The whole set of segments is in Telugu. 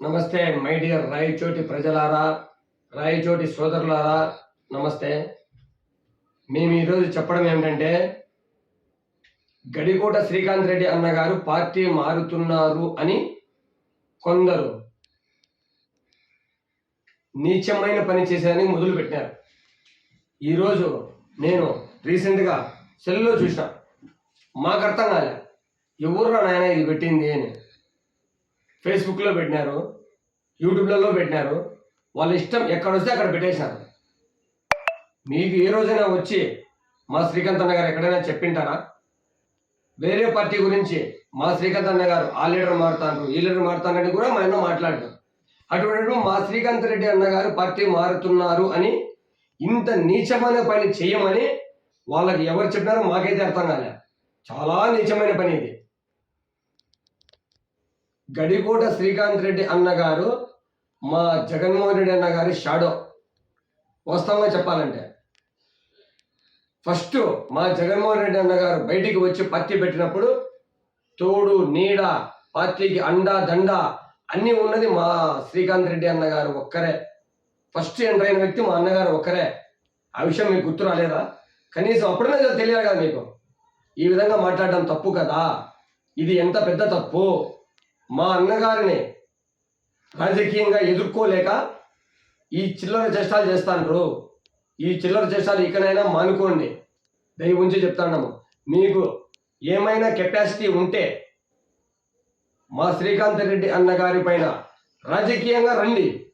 నమస్తే మై డియర్ రాయచోటి ప్రజలారా రాయచోటి సోదరులారా నమస్తే. మేము ఈరోజు చెప్పడం ఏమిటంటే గడికోట శ్రీకాంత్ రెడ్డి అన్నగారు పార్టీ మారుతున్నారు అని కొందరు నీచమైన పని చేశారని మొదలు పెట్టారు ఈరోజు నేను రీసెంట్గా సెల్లో చూసిన మాకు అర్థం కాలే. ఎవరు నాయన ఇది పెట్టింది అని. ఫేస్బుక్లో పెట్టినారు యూట్యూబ్లలో పెట్టినారు వాళ్ళ ఇష్టం ఎక్కడ వస్తే అక్కడ పెట్టేశారు. మీకు ఏ రోజైనా వచ్చి మా శ్రీకాంత్ అన్న గారు ఎక్కడైనా చెప్పింటారా? వేరే పార్టీ గురించి మా శ్రీకాంత్ అన్న గారు ఆ లీడర్ మారుతాను ఈ లీడర్ మారుతానని కూడా మా ఎన్నో మాట్లాడతాం అటువంటి మా శ్రీకాంత్ రెడ్డి అన్నగారు పార్టీ మారుతున్నారు అని ఇంత నీచమైన పని చేయమని వాళ్ళకి ఎవరు చెప్పినారో మాకైతే అర్థం కాలే. చాలా నీచమైన పని ఇది. గడికోట శ్రీకాంత్ రెడ్డి అన్నగారు మా జగన్మోహన్ రెడ్డి అన్న గారి షాడో. వాస్తవంగా చెప్పాలంటే ఫస్ట్ మా జగన్మోహన్ రెడ్డి అన్న గారు బయటికి వచ్చి పార్టీ పెట్టినప్పుడు తోడు నీడ పార్టీకి అండా దండ అన్నీ ఉన్నది మా శ్రీకాంత్ రెడ్డి అన్నగారు ఒక్కరే. ఫస్ట్ ఎంటర్ అయిన వ్యక్తి మా అన్నగారు ఒక్కరే. ఆ విషయం మీకు గుర్తు రాలేదా? కనీసం అప్పుడైనా తెలియాలి కదా మీకు. ఈ విధంగా మాట్లాడడం తప్పు కదా. ఇది ఎంత పెద్ద తప్పు? మా అన్నగారిని రాజకీయంగా ఎదుర్కోలేక ఈ చిల్లర చేష్టాలు చేస్తాను ఈ చిల్లర చేష్టాలు ఇకనైనా మానుకోండి. దయ ఉంచి చెప్తాము మీకు ఏమైనా కెపాసిటీ ఉంటే మా శ్రీకాంత్ రెడ్డి అన్నగారి పైన రాజకీయంగా రండి.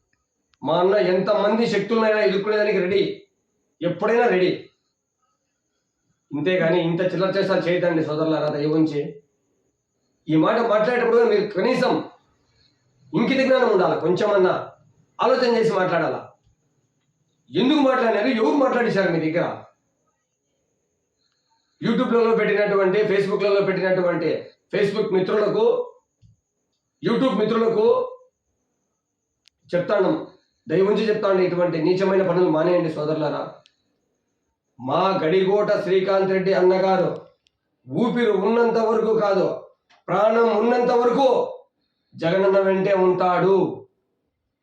మా అన్న ఎంతమంది శక్తులనైనా ఎదుర్కొనేదానికి రెడీ. ఎప్పుడైనా రెడీ. ఇంతేగాని ఇంత చిల్లర చేష్టాలు చేయదండి సోదరులారా దయ ఉంచి ఈ మాట మాట్లాడేటప్పుడు మీరు కనీసం ఇంకిత జ్ఞానం ఉండాలి? కొంచెమన్నా ఆలోచన చేసి మాట్లాడాలా? ఎందుకు మాట్లాడినారు ఎవరు మాట్లాడేశారు మీ దగ్గర? యూట్యూబ్లలో పెట్టినటువంటి ఫేస్బుక్లలో పెట్టినటువంటి ఫేస్బుక్ మిత్రులకు యూట్యూబ్ మిత్రులకు చెప్తాను. దయవుంచి చెప్తాను. ఇటువంటి నీచమైన పనులు మానేయండి సోదరులారా. మా గడిగోట శ్రీకాంత్ రెడ్డి అన్నగారు ఊపిరి ఉన్నంత వరకు కాదు ప్రాణం ఉన్నంత వరకు జగనన్న వెంటే ఉంటాడు.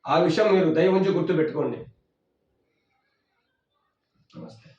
ఆ విషయం మీరు దయ ఉంచి గుర్తుపెట్టుకోండి. నమస్తే.